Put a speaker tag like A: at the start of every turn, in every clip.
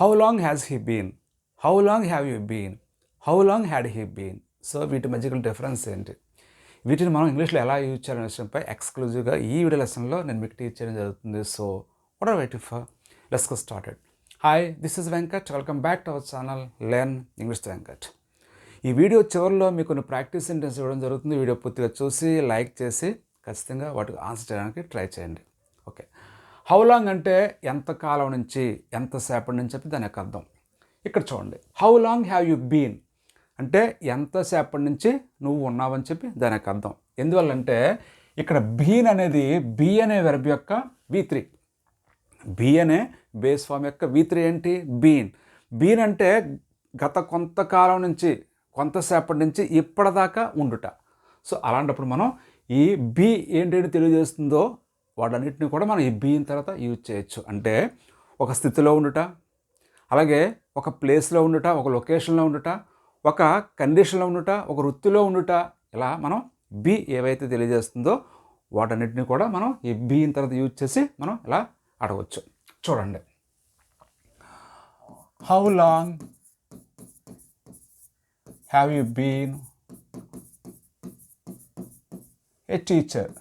A: How long has he been how long have you been how long had he been so వీటి మధ్య difference ఏంటి? వీటిని మనం ఇంగ్లీష్లో ఎలా యూజ్ చేయాలనే విషయంపై ఎక్స్క్లూజివ్గా ఈ వీడియో లెసన్లో నేను మీకు టీచ్ చేయడం జరుగుతుంది. So what are waiting for let's go started hi this is Venkat welcome back to our channel learn English Venkat ఈ వీడియో చివరిలో మీకు కొన్ని ప్రాక్టీస్ సెంటెన్స్ ఇవ్వడం జరుగుతుంది. వీడియో పూర్తిగా చూసి లైక్ చేసి ఖచ్చితంగా వాటికి ఆన్సర్ చేయడానికి ట్రై చేయండి. ఓకే హౌ లాంగ్ అంటే ఎంత కాలం నుంచి ఎంతసేపటి నుంచి చెప్పి దాని యొక్క అర్థం. ఇక్కడ చూడండి. How long have you been అంటే ఎంతసేపటి నుంచి నువ్వు ఉన్నావని చెప్పి దాని యొక్క అర్థం. ఎందువల్లంటే ఇక్కడ బీన్ అనేది బీ అనే వెరబ్ యొక్క వి త్రీ బీ అనే బేస్ ఫామ్ యొక్క వి త్రీ ఏంటి? బీన్ బీన్ అంటే గత కొంతకాలం నుంచి కొంతసేపటి నుంచి ఇప్పటిదాకా ఉండుట. సో అలాంటప్పుడు మనం ఈ బీ ఏంటి తెలియజేస్తుందో వాటన్నిటిని కూడా మనం ఈ తర్వాత యూజ్ చేయొచ్చు. అంటే ఒక స్థితిలో ఉండుట అలాగే ఒక ప్లేస్లో ఉండుట ఒక లొకేషన్లో ఉండుట ఒక కండిషన్లో ఉండుట ఒక వృత్తిలో ఉండుట ఇలా మనం బి ఏవైతే తెలియజేస్తుందో వాటన్నిటిని కూడా మనం ఈ బీన్ తర్వాత యూజ్ చేసి మనం ఇలా అడగవచ్చు చూడండి. How long have you been a teacher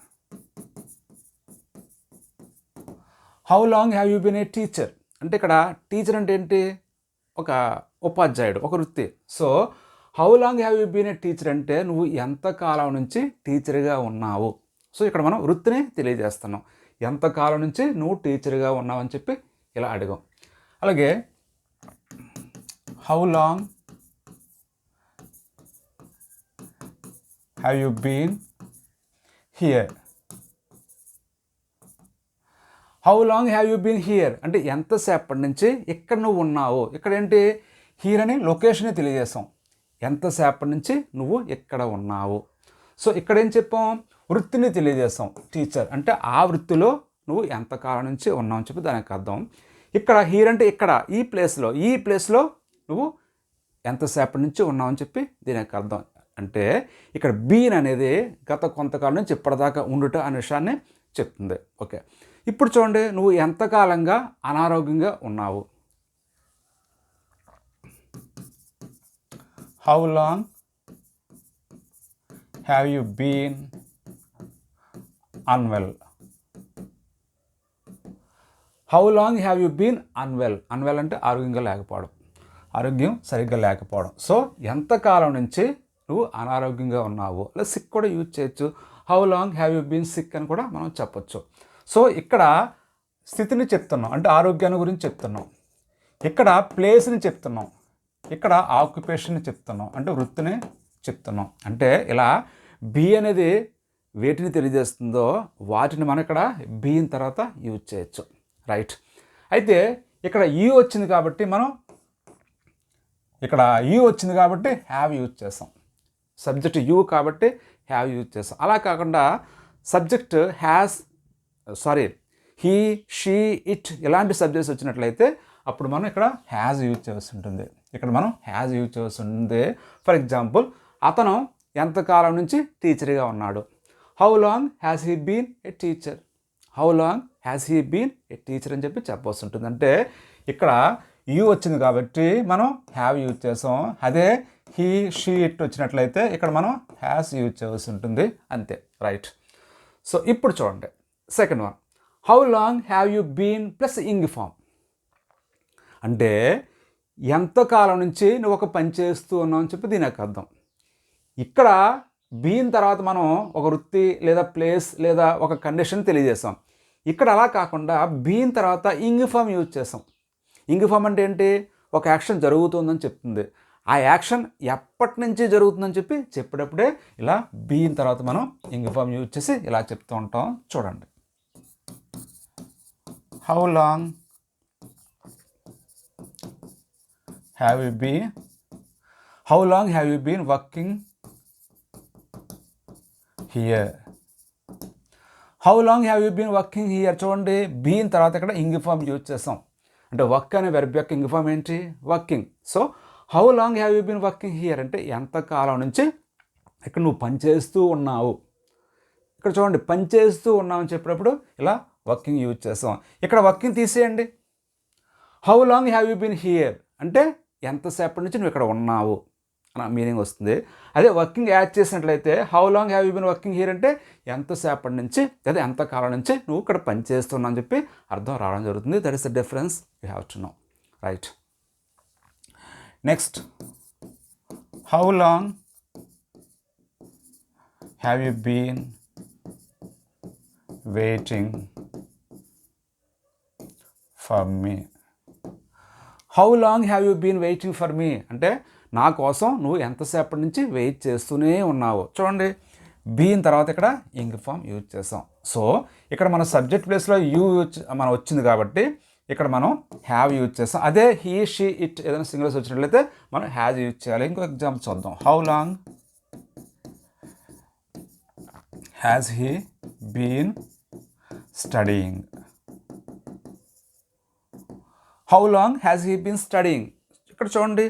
A: how long have you been a teacher అంటే ఇక్కడ టీచర్ అంటే ఏంటి? ఒక ఉపాధ్యాయుడు ఒక వృత్తి. So how long have you been a teacher అంటే నువ్వు ఎంత కాలం నుంచి టీచర్గా ఉన్నావు? సో ఇక్కడ మనం వృత్తిని తెలియజేస్తున్నాం. ఎంత కాలం నుంచి నువ్వు టీచర్గా ఉన్నావు అని చెప్పి ఇలా అడిగాం. అలాగే how long have you been here how long have you been here అంటే ఎంతసేపటి నుంచి ఇక్కడ నువ్వు ఉన్నావు? ఇక్కడ ఏంటి హియర్ అని లొకేషన్ తెలియజేస్తాం ఎంతసేపటి నుంచి నువ్వు ఇక్కడ ఉన్నావు? సో ఇక్కడ ఏం చెప్పాం? వృత్తిని తెలియజేస్తాం టీచర్ అంటే ఆ వృత్తిలో నువ్వు ఎంతకాలం నుంచి ఉన్నావు అని చెప్పి దానికి అర్థం. ఇక్కడ హీర్ అంటే ఇక్కడ ఈ ప్లేస్లో ఈ ప్లేస్లో నువ్వు ఎంతసేపటి నుంచి ఉన్నావు అని చెప్పి దీనికి అర్థం. అంటే ఇక్కడ బీన్ అనేది గత కొంతకాలం నుంచి ఇప్పటిదాకా ఉండుట అనే విషయాన్ని చెప్తుంది. ఓకే ఇప్పుడు చూడండి నువ్వు ఎంతకాలంగా అనారోగ్యంగా ఉన్నావు? How long have you been unwell how long have you been unwell unwell అంటే ఆరోగ్యంగా లేకపోవడం. ఆరోగ్యం సరిగ్గా లేకపోవడం. సో ఎంతకాలం నుంచి నువ్వు అనారోగ్యంగా ఉన్నావు లేదా సిక్ కూడా యూజ్ చేయొచ్చు. How long have you been sick అని కూడా మనం చెప్పొచ్చు. సో ఇక్కడ స్థితిని చెప్తున్నాం అంటే ఆరోగ్యాన్ని గురించి చెప్తున్నాం. ఇక్కడ ప్లేస్ని చెప్తున్నాం ఇక్కడ ఆక్యుపేషన్ని చెప్తున్నాం అంటే వృత్తిని చెప్తున్నాం. అంటే ఇలా బి అనేది వేటిని తెలియజేస్తుందో వాటిని మనం ఇక్కడ బీన్ తర్వాత యూజ్ చేయొచ్చు. రైట్ అయితే ఇక్కడ యూ వచ్చింది కాబట్టి మనం ఇక్కడ యూ వచ్చింది కాబట్టి హ్యావ్ యూజ్ చేస్తాం. సబ్జెక్ట్ యూ కాబట్టి హ్యావ్ యూజ్ చేస్తాం. అలా కాకుండా subject has sorry he she it ఇలాంటి సబ్జెక్ట్స్ వచ్చినట్లయితే అప్పుడు మనం ఇక్కడ హ్యాజ్ యూజ్ చేయాల్సి ఉంటుంది. ఇక్కడ మనం హ్యాజ్ యూజ్ చేయాల్సి ఉంటుంది ఫర్ ఎగ్జాంపుల్ అతను ఎంతకాలం నుంచి టీచర్గా ఉన్నాడు? How long has he been a teacher how long has he been a teacher అని చెప్పి చెప్పవలసి ఉంటుంది. అంటే ఇక్కడ యూ వచ్చింది కాబట్టి మనం హ్యావ్ యూజ్ చేసాం. అదే హీ షీ ఇట్ వచ్చినట్లయితే ఇక్కడ మనం హ్యాస్ యూజ్ చేయాల్సి ఉంటుంది. అంతే. రైట్ సో ఇప్పుడు చూడండి. Second one how long have you been plus ing form అంటే ఎంతకాలం నుంచి నువ్వు ఒక పని చేస్తూ ఉన్నావు అని చెప్పి దీని యొక్క అర్థం. ఇక్కడ బీన్ తర్వాత మనం ఒక వృత్తి లేదా ప్లేస్ లేదా ఒక కండిషన్ తెలియజేస్తాం ఇక్కడ అలా కాకుండా బీన్ తర్వాత ఇంగ్ ఫామ్ యూజ్ చేస్తాం ఇంగ్ ఫామ్ అంటే ఏంటి? ఒక యాక్షన్ జరుగుతుందని చెప్తుంది. ఆ యాక్షన్ ఎప్పటి నుంచి జరుగుతుందని చెప్పి చెప్పేటప్పుడే ఇలా బీన్ తర్వాత మనం ఇంగ్ ఫామ్ యూజ్ చేసి ఇలా చెప్తూ ఉంటాం. చూడండి. How long have you be how long have you been working here how long have you been working here చూడండి బీన్ తర్వాత ఇక్కడ ఇంగ్ ఫామ్ యూజ్ చేస్తాం. అంటే వర్క్ అనే వెర్బ్ యొక్క ఇంగ్ ఫామ్ ఏంటి? Working so how long have you been working here అంటే ఎంతకాలం నుంచి ఇక్కడ నువ్వు పనిచేస్తూ ఉన్నావు? ఇక్కడ చూడండి పనిచేస్తూ ఉన్నావు అని చెప్పినప్పుడు ఇలా వర్కింగ్ యూజ్ చేస్తాం. ఇక్కడ వర్కింగ్ తీసేయండి. How long have you been here అంటే ఎంతసేపటి నుంచి నువ్వు ఇక్కడ ఉన్నావు అన్న మీనింగ్ వస్తుంది. అదే వర్కింగ్ యాడ్ చేసినట్లయితే how long have you been working here అంటే ఎంతసేపటి నుంచి లేదా ఎంత కాలం నుంచి నువ్వు ఇక్కడ పనిచేస్తున్నావు అని చెప్పి అర్థం రావడం జరుగుతుంది. That is the difference you have to know right next how long have you been waiting for me how long have you been waiting for me అంటే నా కోసం నువ్వు ఎంతసేపటి నుంచి వెయిట్ చేస్తూనే ఉన్నావు? చూడండి బీన్ తర్వాత ఇక్కడ ఇంగ్ ఫామ్ యూజ్ చేసాం. సో ఇక్కడ మన సబ్జెక్ట్ ప్లేస్లో యూ మనం వచ్చింది కాబట్టి ఇక్కడ మనం హ్యావ్ యూజ్ చేస్తాం అదే హీ షీ ఇట్ ఏదైనా సింగిల్స్ వచ్చినట్లయితే మనం హ్యాజ్ యూజ్ చేయాలి. ఇంకో ఎగ్జాంపుల్ చూద్దాం. How long has he been studying how long has he been studying ఇక్కడ చూడండి.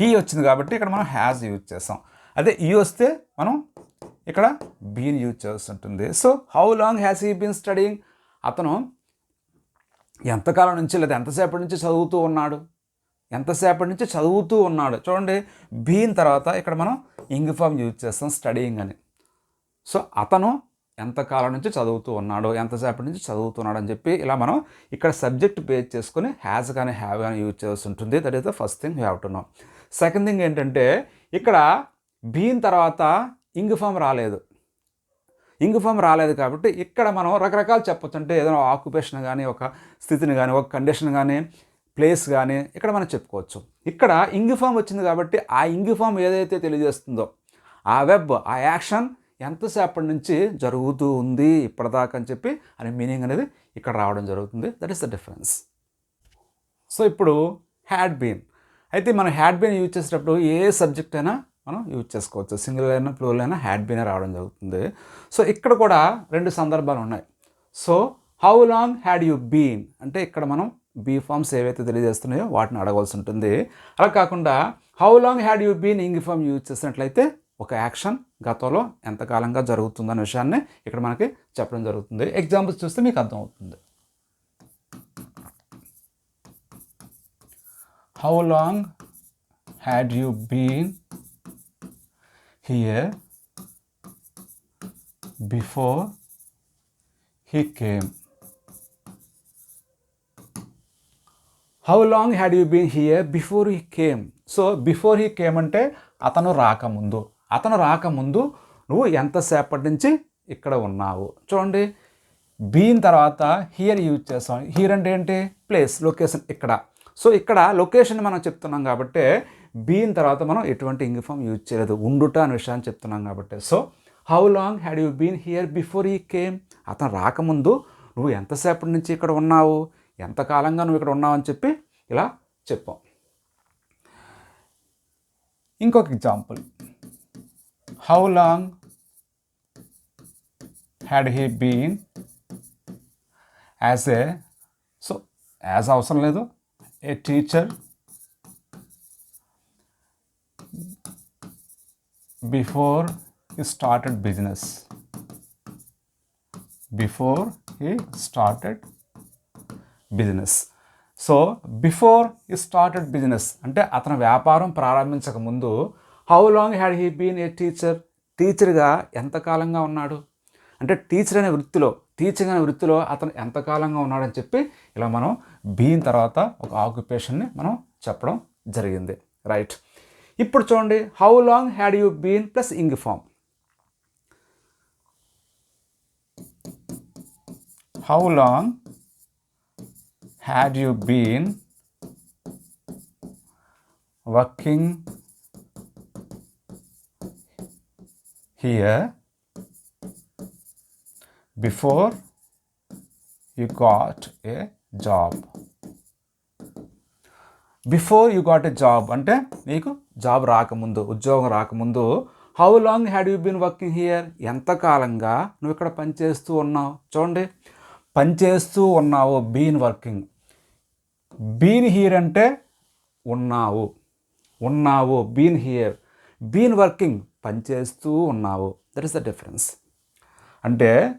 A: హీ వచ్చింది కాబట్టి ఇక్కడ మనం హ్యాజ్ యూజ్ చేస్తాం. అదే ఈ వస్తే మనం ఇక్కడ బీన్ యూజ్ చేయాల్సి ఉంటుంది so how long has he been studying అతను ఎంతకాలం నుంచి లేదా ఎంతసేపటి నుంచి చదువుతూ ఉన్నాడు? ఎంతసేపటి నుంచి చదువుతూ ఉన్నాడు? చూడండి. బీన్ తర్వాత ఇక్కడ మనం ఇంగ్ ఫామ్ యూజ్ చేస్తాం స్టడీయింగ్ అని. సో అతను ఎంతకాలం నుంచి చదువుతూ ఉన్నాడు ఎంతసేపటి నుంచి చదువుతున్నాడు అని చెప్పి ఇలా మనం ఇక్కడ సబ్జెక్ట్ బేస్ చేసుకొని హ్యాజ్ కానీ హ్యావ్ కానీ యూజ్ చేయాల్సి ఉంటుంది. That is the first thing have to know second thing ఏంటంటే ఇక్కడ బీన్ తర్వాత ఇంగ్ ఫామ్ రాలేదు. ఇంగ్ ఫామ్ రాలేదు కాబట్టి ఇక్కడ మనం రకరకాలు చెప్పొచ్చు అంటే ఏదైనా ఆక్యుపేషన్ కానీ ఒక స్థితిని కానీ ఒక కండిషన్ కానీ ప్లేస్ కానీ ఇక్కడ మనం చెప్పుకోవచ్చు. ఇక్కడ ఇంగ్ ఫామ్ వచ్చింది కాబట్టి ఆ ఇంగ్ ఫామ్ ఏదైతే తెలియజేస్తుందో ఆ వెబ్ ఆ యాక్షన్ ఎంతసేపటి నుంచి జరుగుతూ ఉంది ఇప్పటిదాకా అని చెప్పి అనే మీనింగ్ అనేది ఇక్కడ రావడం జరుగుతుంది. That is the difference so ఇప్పుడు హ్యాడ్ బీన్ అయితే మనం హ్యాడ్ బీన్ యూజ్ చేసేటప్పుడు ఏ సబ్జెక్ట్ అయినా మనం యూజ్ చేసుకోవచ్చు. సింగిల్ అయినా ప్లూరల్ అయినా హ్యాడ్ బీనే రావడం జరుగుతుంది. సో ఇక్కడ కూడా రెండు సందర్భాలు ఉన్నాయి. So how long had you been అంటే ఇక్కడ మనం బీ ఫామ్స్ ఏవైతే తెలియజేస్తున్నాయో వాటిని అడగాల్సి ఉంటుంది. అలా కాకుండా how long had you been ing form use చేసినట్లయితే ఒక యాక్షన్ గతంలో ఎంతకాలంగా జరుగుతుందనే విషయాన్ని ఇక్కడ మనకి చెప్పడం జరుగుతుంది. ఎగ్జాంపుల్స్ చూస్తే మీకు అర్థమవుతుంది. How long had you been here before he came how long had you been here before he came so before he came అంటే అతను రాకముందు. అతను రాకముందు నువ్వు ఎంతసేపటి నుంచి ఇక్కడ ఉన్నావు? చూడండి. బీన్ తర్వాత హియర్ యూజ్ చేస్తాం. హియర్ అంటే ఏంటి? ప్లేస్ లొకేషన్ ఇక్కడ. సో ఇక్కడ లొకేషన్ మనం చెప్తున్నాం కాబట్టి బీన్ తర్వాత మనం ఎటువంటి ఇంగిఫామ్ యూజ్ చేయలేదు. ఉండుట అనే విషయాన్ని చెప్తున్నాం కాబట్టి. So how long had you been here before he came అతను రాకముందు నువ్వు ఎంతసేపటి నుంచి ఇక్కడ ఉన్నావు? ఎంతకాలంగా నువ్వు ఇక్కడ ఉన్నావు అని చెప్పి ఇలా చెప్పాం. ఇంకొక example how long had he been as a so as అవసరం లేదు a teacher before he started business? Before he started business so before he started business అంటే అతను వ్యాపారం ప్రారంభించక ముందు how long had he been a teacher టీచర్గా ఎంతకాలంగా ఉన్నాడు? అంటే టీచర్ అనే వృత్తిలో టీచింగ్ అనే వృత్తిలో అతను ఎంతకాలంగా ఉన్నాడని చెప్పి ఇలా మనం బీన్ తర్వాత ఒక ఆక్యుపేషన్ని మనం చెప్పడం జరిగింది. రైట్ ఇప్పుడు చూడండి how long had you been plus ing form how long had you been working here before you got a job. Before you got a job అంటే నీకు జాబ్ రాకముందు ఉద్యోగం రాకముందు how long had you been working here ఎంతకాలంగా నువ్వు ఇక్కడ పనిచేస్తూ ఉన్నావు? చూడండి. పనిచేస్తూ ఉన్నావు బీన్ వర్కింగ్ బీన్ హియర్ అంటే ఉన్నావు. ఉన్నావు బీన్ హియర్ బీన్ వర్కింగ్ పనిచేస్తూ ఉన్నావు. దట్ ఈస్ ద డిఫరెన్స్ అంటే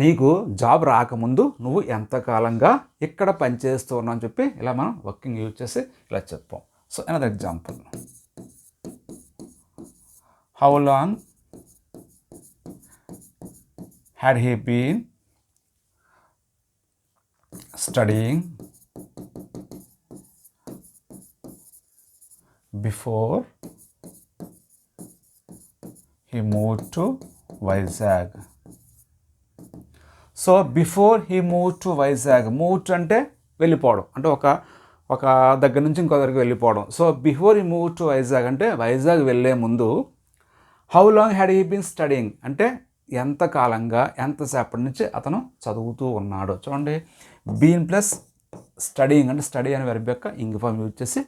A: నీకు జాబ్ రాకముందు నువ్వు ఎంతకాలంగా ఇక్కడ పనిచేస్తూ ఉన్నావు అని చెప్పి ఇలా మనం వర్కింగ్ యూజ్ చేసి ఇలా చెప్పాం. So another example how long had he been studying before he moved to Vizag so before he move to Vizag move to అంటే వెళ్ళిపోవడం. అంటే ఒక ఒక దగ్గర నుంచి ఇంకో దగ్గరికి వెళ్ళిపోవడం. So before he move to Vizag అంటే వైజాగ్ వెళ్ళే ముందు how long had he been studying అంటే ఎంత కాలంగా ఎంతసేపటి నుంచి అతను చదువుతూ ఉన్నాడు. చూడండి. బీన్ ప్లస్ స్టడీయింగ్ అంటే స్టడీ అనే వెరబ్ యొక్క ఇంగ్ ఫామ్ యూజ్ చేసి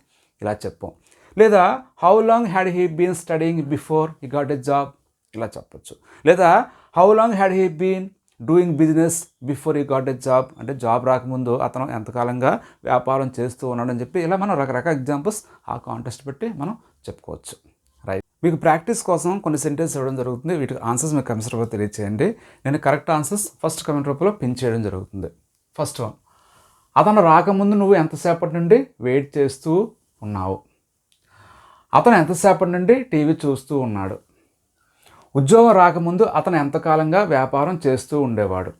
A: ఇలా చెప్పాం. లేదా how long had he been studying before he got a job ఇలా చెప్పచ్చు. లేదా how long had he been doing business before he got a job అంటే జాబ్ రాకముందు అతను ఎంతకాలంగా వ్యాపారం చేస్తూ ఉన్నాడని చెప్పి ఇలా మనం రకరకాల ఎగ్జాంపుల్స్ ఆ కాంటెస్ట్ పెట్టి మనం చెప్పుకోవచ్చు. రైట్ మీకు ప్రాక్టీస్ కోసం కొన్ని సెంటెన్స్ ఇవ్వడం జరుగుతుంది. వీటికి ఆన్సర్స్ మీకు కమెంట్స్ రూపంలో తెలియచేయండి. నేను కరెక్ట్ ఆన్సర్స్ ఫస్ట్ కమెంట్ రూపంలో పిన్ చేయడం జరుగుతుంది. ఫస్ట్ వన్ అతను రాకముందు నువ్వు ఎంతసేపటి నుండి వెయిట్ చేస్తూ ఉన్నావు? అతను ఎంతసేపటి నుండి టీవీ చూస్తూ ఉన్నాడు. ఉద్యోగం రాకముందు అతను ఎంతకాలంగా వ్యాపారం చేస్తూ ఉండేవాడు.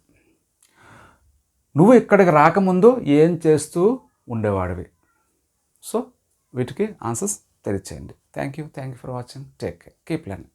A: నువ్వు ఇక్కడికి రాకముందు ఏం చేస్తూ ఉండేవాడివి? సో వీటికి ఆన్సర్స్ తెలియచేయండి. Thank you thank you for watching take care keep learning